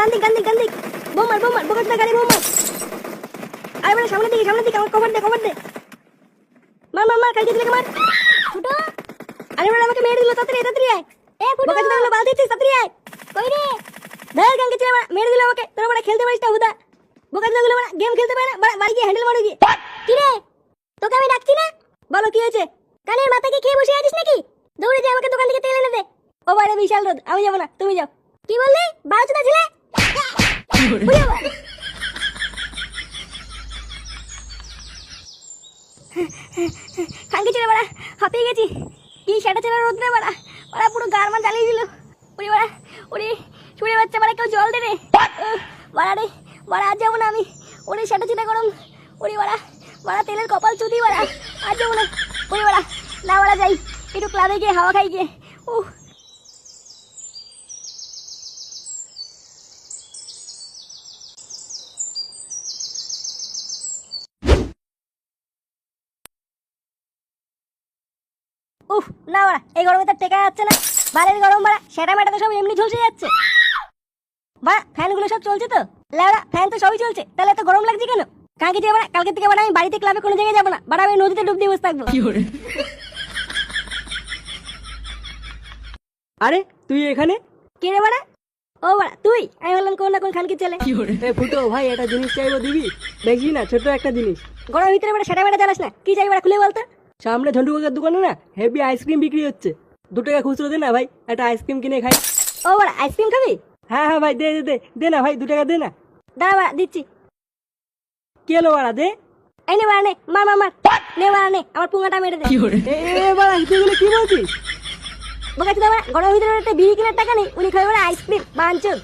গান দিক গান দিক গান দিক বোম মার বোম মার বোকা চোদা গাড়ি বোম মার আরে বড় সামনের দিকে সামনের দিকে আমার কভার দে কভার দে মার মার মার কালকে দিলে মার ফুটো আরে বড় আমাকে মেরে দিল তাড়াতাড়ি তাড়াতাড়ি আয় এ ফুটো বোকা চোদা বাল দিচ্ছিস তাড়াতাড়ি আয় কই রে ধর গাঙ্গে চলে মার মেরে দিল আমাকে তোরা বড় খেলতে পারিস না হুদা বোকা চোদা গুলো গেম খেলতে পারে না বাড়া- বাড়ি গিয়ে হ্যান্ডেল মারো গিয়ে কি রে তোকে আমি ডাকছি না বলো কি হয়েছে কানের মাথাকে খেয়ে বসে আছিস নাকি দৌড়ে যা আমাকে দোকান থেকে তেল এনে দে ও বাইরে বিশাল রোদ আমি যাব না তুমি যাও কি বললি বারো চোদা ছেলে খাঙ্কি ছেলে বাড়া হাঁপিয়ে গেছি। কি সেটা ছেলে রোদ রে বাড়া বাড়া পুরো গারমান জ্বালিয়ে দিল। ওরে বাড়া ওরে শুনে বাচ্চা বাড়া কেউ জল দে রে উহ, বাড়া রে বাড়া আজ যাব না আমি। ওরে সেটা ছেলে গরম ওরে বাড়া বাড়া তেলের কপাল চুদি বাড়া আজ যাব না। ওরে বাড়া না বাড়া যাই একটু ক্লাবে গিয়ে হাওয়া খাই গিয়ে। উহ উফ না বাড়া এই গরমে তো টেকা যাচ্ছে না। বাড়ির গরম বাড়া সেটা মেটা তো সব এমনি ঝলসে যাচ্ছে। বা ফ্যানগুলো সব চলছে তো? ফ্যান তো সবই চলছে তাহলে এত গরম লাগছে কেন? বাড়া কালকে থেকে বাড়া আমি বাড়িতে ক্লাবে কোনো জায়গায় যাব না। বাড়া আমি নদীতে ডুব দিয়ে বসে থাকব। আরে তুই এখানে? কে রে বাড়া? ও বাড়া তুই? আমি বললাম কোন না কোন খানকি এ ফুটো ভাই একটা জিনিস চাইব দিবি? দেখবি না? ছোট একটা জিনিস। গরমের ভিতরে বাড়া সেটা মেটা জ্বালাস না। কি চাই বাড়া খুলে বলতো সামনে ঝন্টু কাকার দোকানে না হেভি আইসক্রিম বিক্রি হচ্ছে। দু টাকা খুচরো দে না ভাই একটা আইসক্রিম কিনে খাই। ও বাড়া আইসক্রিম খাবি? হ্যাঁ হ্যাঁ ভাই দে দে দে দে না ভাই দু টাকা দে না। দাঁড়া বাড়া দিচ্ছি। কে বাড়া দে? এই নে বাড়া নে মার মার মার। নে বাড়া নে আমার পুঙ্গাটা মেরে দে। এ এ, বাড়া তুই এগুলো কি বলছিস? বোকা চুদা বাড়া গরমের ভিতরে একটা বিড়ি কেনার টাকা নেই উনি খাবে আইসক্রিম বাঞ্চুর